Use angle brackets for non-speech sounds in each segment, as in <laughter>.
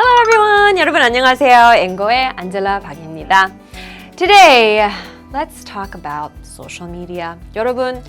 Hello everyone. 여러분 안녕하세요. 앵거의 안젤라 박입니다. Today, let's talk about social media. 여러분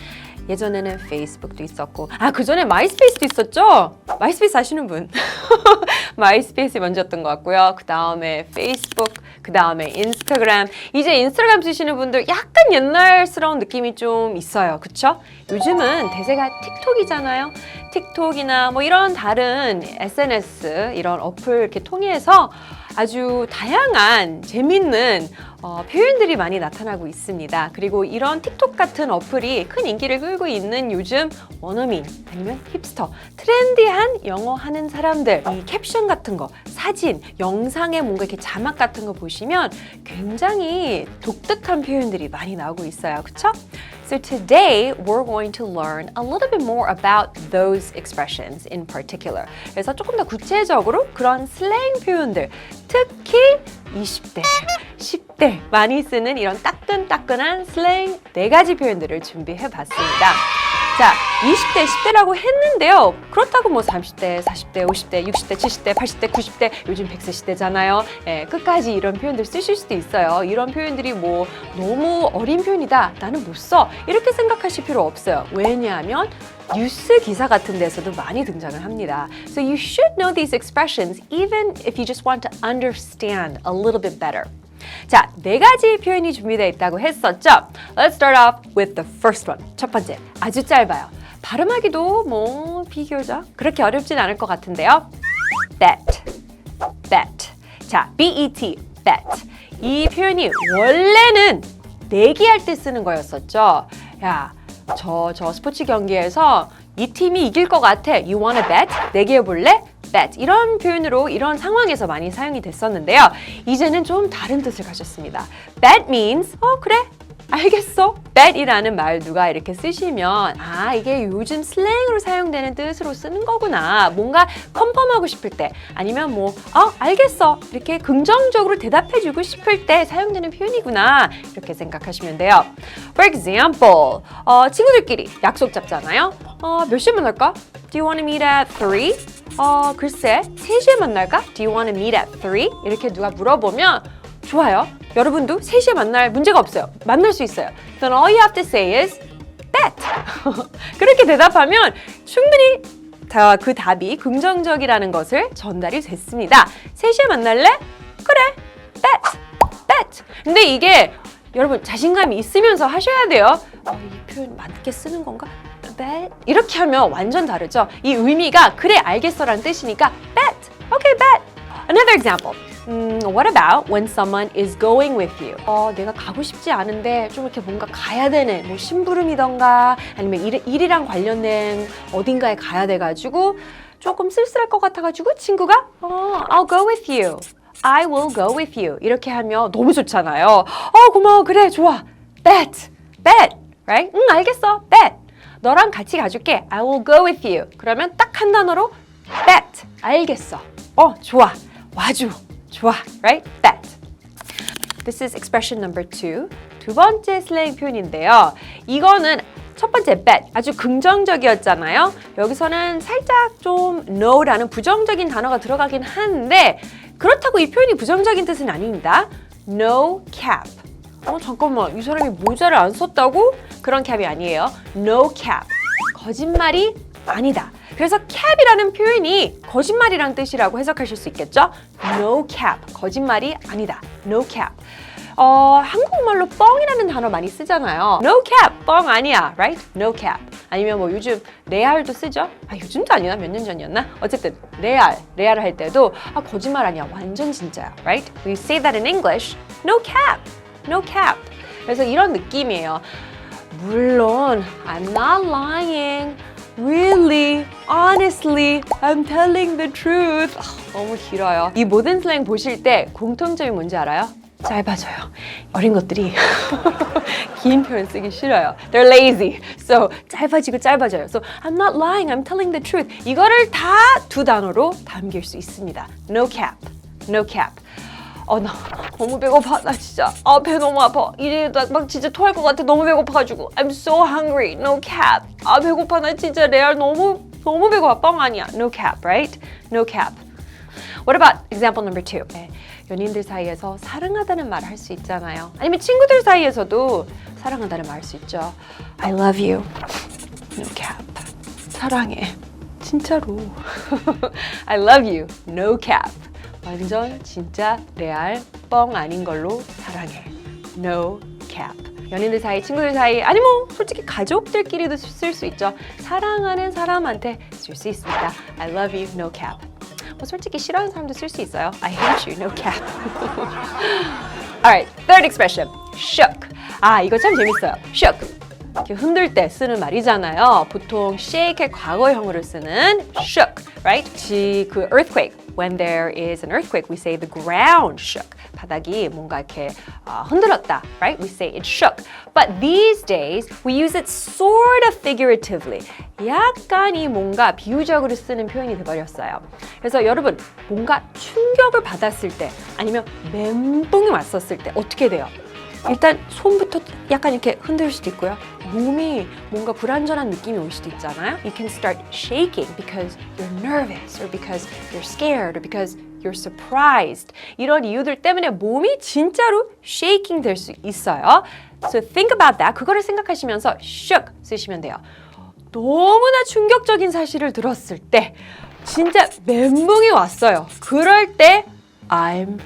예전에는 페이스북도 있었고 아 그전에 마이스페이스도 있었죠? 마이스페이스 아시는 분? <laughs> 마이스페이스 먼저였던 것 같고요. 그 다음에 페이스북, 그 다음에 인스타그램. 이제 인스타그램 쓰시는 분들 약간 옛날스러운 느낌이 좀 있어요. 그쵸? 요즘은 대세가 틱톡이잖아요. 틱톡이나 뭐 이런 다른 SNS 이런 어플 이렇게 통해서 아주 다양한 재밌는 어, 표현들이 많이 나타나고 있습니다. 그리고 이런 틱톡 같은 어플이 큰 인기를 끌고 있는 요즘 원어민 아니면 힙스터 트렌디한 영어 하는 사람들 이 캡션 같은 거 사진 영상에 뭔가 이렇게 자막 같은 거 보시면 굉장히 독특한 표현들이 많이 나오고 있어요. 그쵸? So today we're going to learn a little bit more about those expressions in particular. 그래서 조금 더 구체적으로 그런 슬랭 표현들, 특히 20대, 10대 많이 쓰는 이런 따끈따끈한 슬랭 네 가지 표현들을 준비해 봤습니다. 자, 20대, 10대라고 했는데요. 그렇다고 뭐 30대, 40대, 50대, 60대, 70대, 80대, 90대, 요즘 100세 시대잖아요. 예, 끝까지 이런 표현들 쓰실 수도 있어요. 이런 표현들이 뭐 너무 어린 표현이다. 나는 못 써. 이렇게 생각하실 필요 없어요. 왜냐하면 뉴스 기사 같은 데서도 많이 등장을 합니다. So you should know these expressions even if you just want to understand a little bit better. 자, 네 가지 표현이 준비되어 있다고 했었죠? Let's start off with the first one. 첫 번째, 아주 짧아요. 발음하기도 뭐 비교적 그렇게 어렵진 않을 것 같은데요. bet, bet. 자, bet, bet. 이 표현이 원래는 내기할 때 쓰는 거였었죠. 야, 저, 저 스포츠 경기에서 이 팀이 이길 것 같아. You wanna bet? 내기해 볼래? bet. 이런 표현으로 이런 상황에서 많이 사용이 됐었는데요. 이제는 좀 다른 뜻을 가졌습니다. bet means, 어, 그래. 알겠어. bet이라는 말 누가 이렇게 쓰시면 아 이게 요즘 슬랭으로 사용되는 뜻으로 쓰는 거구나. 뭔가 컨펌하고 싶을 때 아니면 뭐 어, 알겠어. 이렇게 긍정적으로 대답해주고 싶을 때 사용되는 표현이구나. 이렇게 생각하시면 돼요. For example, 어, 친구들끼리 약속 잡잖아요. 어, 몇 시에 만날까? Do you want to meet at 3? 어, 글쎄, 3시에 만날까? Do you want to meet at 3? 이렇게 누가 물어보면 좋아요. 여러분도 3시에 만날 문제가 없어요. 만날 수 있어요. Then all you have to say is bet. <laughs> 그렇게 대답하면 충분히 다- 그 답이 긍정적이라는 것을 전달이 됐습니다. 3시에 만날래? 그래. bet. bet. 근데 이게 여러분 자신감이 있으면서 하셔야 돼요. 어, 이 표현 맞게 쓰는 건가? Bet. 이렇게 하면 완전 다르죠. 이 의미가 그래 알겠어 라는 뜻이니까 bet. Okay, bet. Another example. 음, what about when someone is going with you? 어, 내가 가고 싶지 않은데 좀 이렇게 뭔가 가야 되는 뭐 심부름이던가 아니면 일, 일이랑 관련된 어딘가에 가야 돼가지고 조금 쓸쓸할 것 같아가지고 친구가 어, I'll go with you. I will go with you. 이렇게 하면 너무 좋잖아요. 어, 고마워. 그래, 좋아. Bet. Bet. Right? 응, 알겠어. Bet. 너랑 같이 가줄게. I will go with you. 그러면 딱 한 단어로 bet. 알겠어. 어, 좋아. 와줘. 좋아. Right? Bet. This is expression number two. 두 번째 슬랭 표현인데요. 이거는 첫 번째 bet 아주 긍정적이었잖아요. 여기서는 살짝 좀 no라는 부정적인 단어가 들어가긴 하는데 그렇다고 이 표현이 부정적인 뜻은 아닙니다. No cap. 어 잠깐만 이 사람이 모자를 안 썼다고? 그런 캡이 아니에요. No cap. 거짓말이 아니다. 그래서 cap이라는 표현이 거짓말이란 뜻이라고 해석하실 수 있겠죠? No cap. 거짓말이 아니다. No cap. 어, 한국말로 뻥이라는 단어 많이 쓰잖아요. No cap, 뻥 아니야, right? No cap. 아니면 뭐 요즘 레알도 쓰죠? 아 요즘도 아니나 몇 년 전이었나? 어쨌든 레알, 레알 할 때도 아 거짓말 아니야, 완전 진짜야, right? We say that in English. No cap, no cap. 그래서 이런 느낌이에요. 물론 I'm not lying. Really, honestly, I'm telling the truth. 아, 너무 길어요. 이 모든 슬랭 보실 때 공통점이 뭔지 알아요? 짧아져요. 어린 것들이 긴 표현 쓰기 싫어요. They're lazy. So 짧아지고 짧아져요. So I'm not lying. I'm telling the truth. 이거를 다 두 단어로 담길 수 있습니다. No cap. No cap. 어, 나 너무 배고파. 나 진짜 아, 배 너무 아파. 이래다 막 진짜 토할 것 같아. 너무 배고파가지고. I'm so hungry. No cap. 아, 배고파. 나 진짜 레알 너무 너무 배고파. 뻥 아니야. No cap, right? No cap. What about example number two? 네, 연인들 사이에서 사랑하다는 말을 할 수 있잖아요. 아니면 친구들 사이에서도 사랑한다는 말 할 수 있죠. I love you. No cap. 사랑해. 진짜로. <laughs> I love you. No cap. 완전 진짜 레알 뻥 아닌 걸로 사랑해. No cap. 연인들 사이, 친구들 사이, 아니 뭐 솔직히 가족들끼리도 쓸 수 있죠. 사랑하는 사람한테 쓸 수 있습니다. I love you, no cap. 뭐 솔직히 싫어하는 사람도 쓸 수 있어요. I hate you, no cap. <laughs> Alright, third expression, shook. 아 이거 참 재밌어요. shook. 이렇게 흔들 때 쓰는 말이잖아요. 보통 shake의 과거형으로 쓰는 shook, right? 지, 그 earthquake. When there is an earthquake, we say the ground shook. 바닥이 뭔가 이렇게 어, 흔들었다, right? We say it shook. But these days, we use it sort of figuratively. 약간 이 뭔가 비유적으로 쓰는 표현이 돼버렸어요. 그래서 여러분, 뭔가 충격을 받았을 때 아니면 멘붕이 왔었을 때 어떻게 돼요? 일단 손부터 약간 이렇게 흔들 수도 있고요. 몸이 뭔가 불안전한 느낌이 올 수도 있잖아요. You can start shaking because you're nervous or because you're scared or because you're surprised. 이런 이유들 때문에 몸이 진짜로 shaking 될 수 있어요. So think about that. 그거를 생각하시면서 shook 쓰시면 돼요. 너무나 충격적인 사실을 들었을 때 진짜 멘붕이 왔어요. 그럴 때 I'm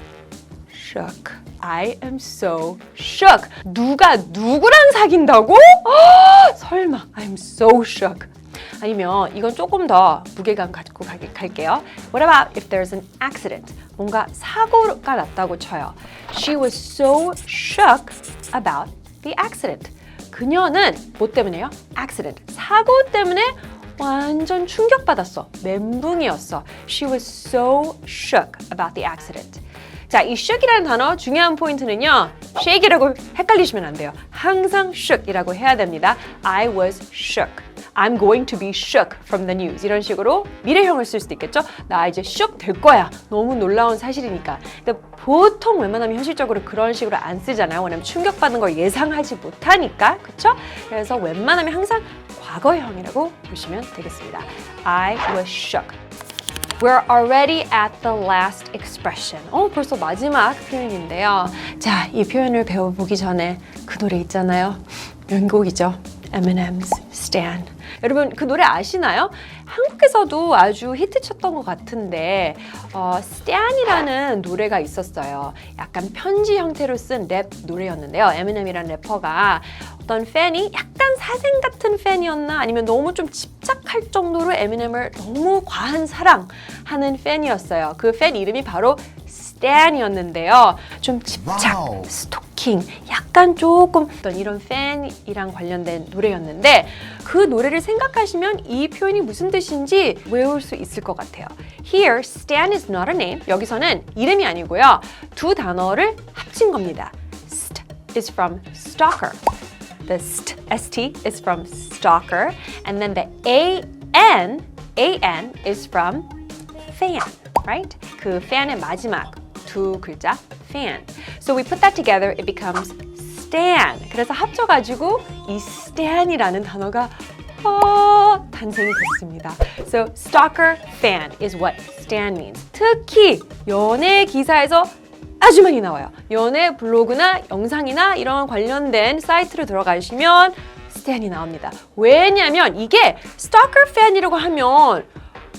shook. I am so shook. 누가 누구랑 사귄다고? 아, 설마. I'm so shook. 아니면 이건 조금 더 무게감 갖고 갈- 갈게요. What about if there's an accident? 뭔가 사고가 났다고 쳐요. She was so shook about the accident. 그녀는 뭐 때문에요? accident. 사고 때문에 완전 충격받았어. 멘붕이었어. She was so shook about the accident. 자, 이 shook이라는 단어 중요한 포인트는요. shake이라고 헷갈리시면 안 돼요. 항상 shook이라고 해야 됩니다. I was shook. I'm going to be shook from the news. 이런 식으로 미래형을 쓸 수도 있겠죠? 나 이제 shook 될 거야. 너무 놀라운 사실이니까. 근데 보통 웬만하면 현실적으로 그런 식으로 안 쓰잖아요. 왜냐면 충격받는 걸 예상하지 못하니까. 그쵸? 그래서 웬만하면 항상 과거형이라고 보시면 되겠습니다. I was shook. We're already at the last expression. 어, 벌써 마지막 표현인데요. 자, 이 표현을 배워보기 전에 그 노래 있잖아요. 명곡이죠. Eminem's Stan. 여러분 그 노래 아시나요? 한국에서도 아주 히트쳤던 것 같은데 어, Stan이라는 노래가 있었어요. 약간 편지 형태로 쓴 랩 노래였는데요. 에미넴이라는 래퍼가 어떤 팬이 약간 사생 같은 팬이었나 아니면 너무 좀 집착할 정도로 에미넴을 너무 과한 사랑하는 팬이었어요. 그 팬 이름이 바로 스탠이었는데요. 좀 집착, 와우. 스토킹, 약간 조금 어떤 이런 팬이랑 관련된 노래였는데 그 노래를 생각하시면 이 표현이 무슨 뜻인지 외울 수 있을 것 같아요. Here, Stan is not a name. 여기서는 이름이 아니고요. 두 단어를 합친 겁니다. St is from stalker. The st, st is from stalker. And then the an, an is from fan, right? 그 fan의 마지막 두 글자 fan. So we put that together, it becomes stan. 그래서 합쳐가지고 이 stan이라는 단어가 어, 탄생이 됐습니다. So stalker fan is what stan means. 특히 연예 기사에서 아주 많이 나와요. 연예 블로그나 영상이나 이런 관련된 사이트로 들어가시면 스탠이 나옵니다. 왜냐면 이게 stalker fan이라고 하면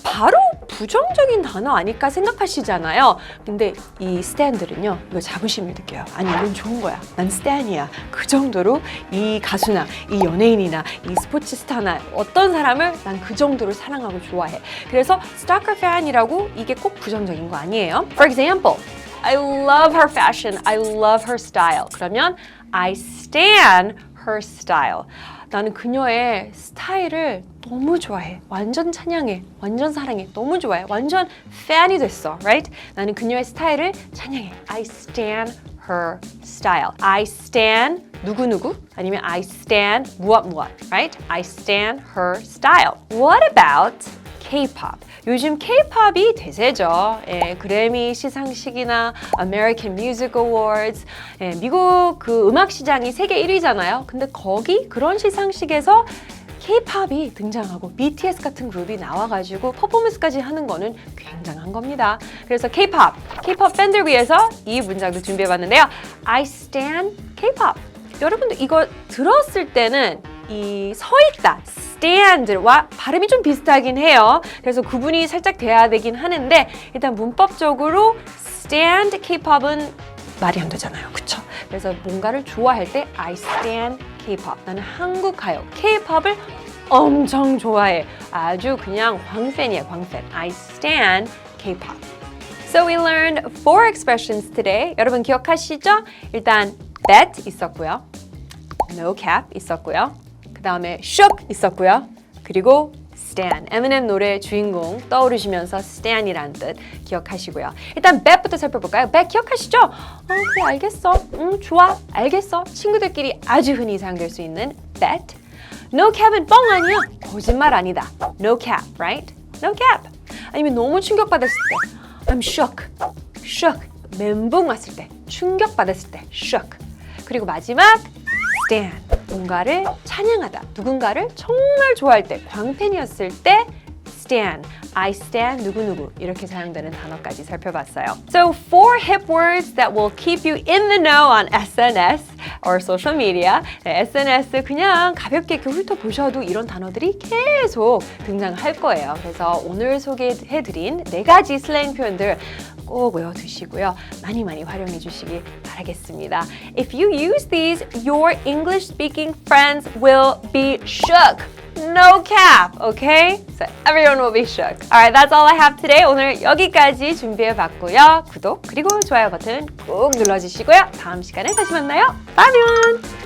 바로 부정적인 단어 아닐까 생각하시잖아요. 근데 이 스탠들은요, 이거 자부심을 느껴요. 아니, 이건 좋은 거야. 난 스탠이야. 그 정도로 이 가수나 이 연예인이나 이 스포츠 스타나 어떤 사람을 난 그 정도로 사랑하고 좋아해. 그래서 stalker fan이라고 이게 꼭 부정적인 거 아니에요. For example, I love her fashion. I love her style. 그러면 I stan her style. 나는 그녀의 스타일을 너무 좋아해. 완전 찬양해. 완전 사랑해. 너무 좋아해. 완전 팬이 됐어. Right? 나는 그녀의 스타일을 찬양해. I stan her style. I stan 누구누구 아니면 I stan 무엇 무엇. Right? I stan her style. What about K-pop. 요즘 K-pop이 대세죠. 예, 그래미 시상식이나 American Music Awards. 예, 미국 그 음악 시장이 세계 1위잖아요. 근데 거기 그런 시상식에서 K-팝이 등장하고 BTS 같은 그룹이 나와가지고 퍼포먼스까지 하는 거는 굉장한 겁니다. 그래서 K-팝, K-팝 팬들 위해서 이 문장도 준비해봤는데요. I stand K-팝. 여러분도 이거 들었을 때는 이 서 있다, stand와 발음이 좀 비슷하긴 해요. 그래서 구분이 살짝 돼야 되긴 하는데 일단 문법적으로 stand K-팝은 말이 안 되잖아요. 그쵸? 그래서 뭔가를 좋아할 때 I stand K-pop. 나는 한국 가요. K-pop을 엄청 좋아해. 아주 그냥 광팬이야, 광팬. I stand K-pop. So we learned four expressions today. 여러분 기억하시죠? 일단 bet 있었고요. no cap 있었고요. 그 다음에 shook 있었고요. 그리고 Stan, M&M 노래 주인공 떠오르시면서 Stan이라는 뜻 기억하시고요. 일단 bet부터 살펴볼까요? bet 기억하시죠? 어, 그래 알겠어. 응, 좋아. 알겠어. 친구들끼리 아주 흔히 사용될 수 있는 bet. No cap은 뻥 아니야. 거짓말 아니다. No cap, right? No cap. 아니면 너무 충격받았을 때 I'm shook. shook. 멘붕 왔을 때, 충격받았을 때 shook. 그리고 마지막 stand. 뭔가를 찬양하다. 누군가를 정말 좋아할 때, 광팬이었을 때 stand. I stand 누구누구 이렇게 사용되는 단어까지 살펴봤어요. So four hip words that will keep you in the know on SNS or social media. 네, SNS 그냥 가볍게 이렇게 훑어보셔도 이런 단어들이 계속 등장할 거예요. 그래서 오늘 소개해드린 네 가지 슬랭 표현들 꼭 외워두시고요. 많이 많이 활용해 주시기 바라겠습니다. If you use these, your English speaking friends will be shook. No cap, okay? So everyone will be shook. Alright, that's all I have today. 오늘 여기까지 준비해봤고요. 구독 그리고 좋아요 버튼 꾹 눌러주시고요. 다음 시간에 다시 만나요. 빠면!